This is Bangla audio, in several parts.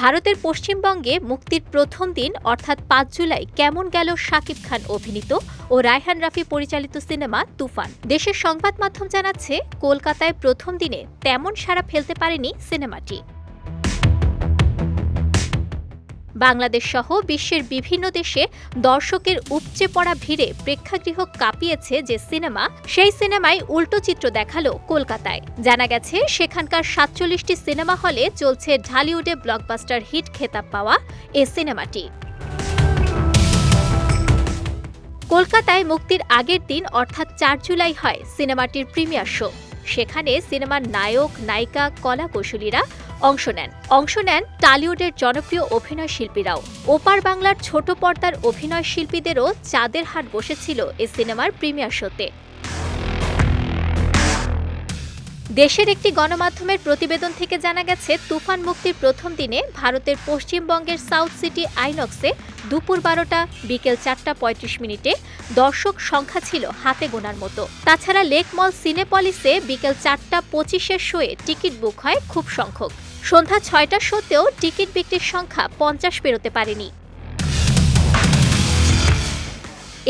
ভারতের পশ্চিমবঙ্গে মুক্তির প্রথম দিন, অর্থাৎ পাঁচ জুলাই, কেমন গেল শাকিব খান অভিনীত ও রায়হান রাফি পরিচালিত সিনেমা তুফান? দেশের সংবাদ মাধ্যম জানাচ্ছে, কলকাতায় প্রথম দিনে তেমন সাড়া ফেলতে পারেনি সিনেমাটি। বাংলাদেশ সহ বিশ্বের বিভিন্ন দেশে দর্শকের উপচে পড়া ভিড়ে প্রেক্ষাগৃহ কাঁপিয়েছে যে সিনেমা, সেই সিনেমায় উল্টো চিত্র দেখাল কলকাতায়। জানা গেছে, সেখানকার সাতচল্লিশটি সিনেমা হলে চলছে ঢালিউডে ব্লকবাস্টার হিট খেতাব পাওয়া এ সিনেমাটি। কলকাতায় মুক্তির আগের দিন, অর্থাৎ চার জুলাই হয় সিনেমাটির প্রিমিয়ার শো। সেখানে সিনেমার নায়ক, নায়িকা, কলা কৌশলীরা অংশ নেন। অংশ নেন টালিউডের জনপ্রিয় অভিনয় শিল্পীরাও। ওপার বাংলার ছোট পর্দার অভিনয় শিল্পীদেরও চাঁদের হাট বসেছিল এ সিনেমার প্রিমিয়ার শোতে। দেশের একটি গণমাধ্যমের প্রতিবেদন থেকে জানা গেছে, তুফান মুক্তির প্রথম দিনে ভারতের পশ্চিমবঙ্গের সাউথ সিটি আইনক্সে দুপুর বারোটা, বিকেল চারটা পঁয়ত্রিশ মিনিটে দর্শক সংখ্যা ছিল হাতে গোনার মতো। তাছাড়া লেক মল সিনেপলিসে বিকেল চারটা পঁচিশের শোয়ে টিকিট বুক হয় খুব সংখ্যক। সন্ধ্যা ছয়টা শোতেও টিকিট বিক্রির সংখ্যা পঞ্চাশ পেরোতে পারেনি।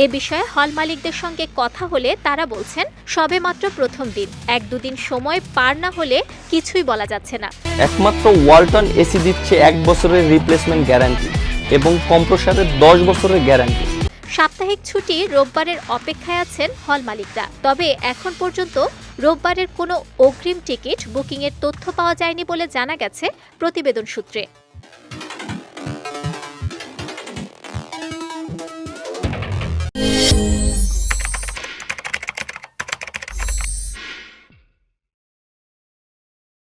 এ বিষয়ে হল মালিকদের সঙ্গে কথা হলে তারা বলছেন সবেমাত্র প্রথম দিন। এক দুদিন সময় পার না হলে কিছুই বলা যাচ্ছে না। একমাত্র ওয়ালটন এসি দিচ্ছে এক বছরের রিপ্লেসমেন্ট গ্যারান্টি এবং কম্প্রসারের দশ বছরের গ্যারান্টি সাপ্তাহিক ছুটি রোববারের অপেক্ষায় আছেন হল মালিকরা। তবে এখন পর্যন্ত রোববারের কোনো অগ্রিম টিকিট বুকিংয়ের তথ্য পাওয়া যায়নি বলে জানা গেছে প্রতিবেদন সূত্রে।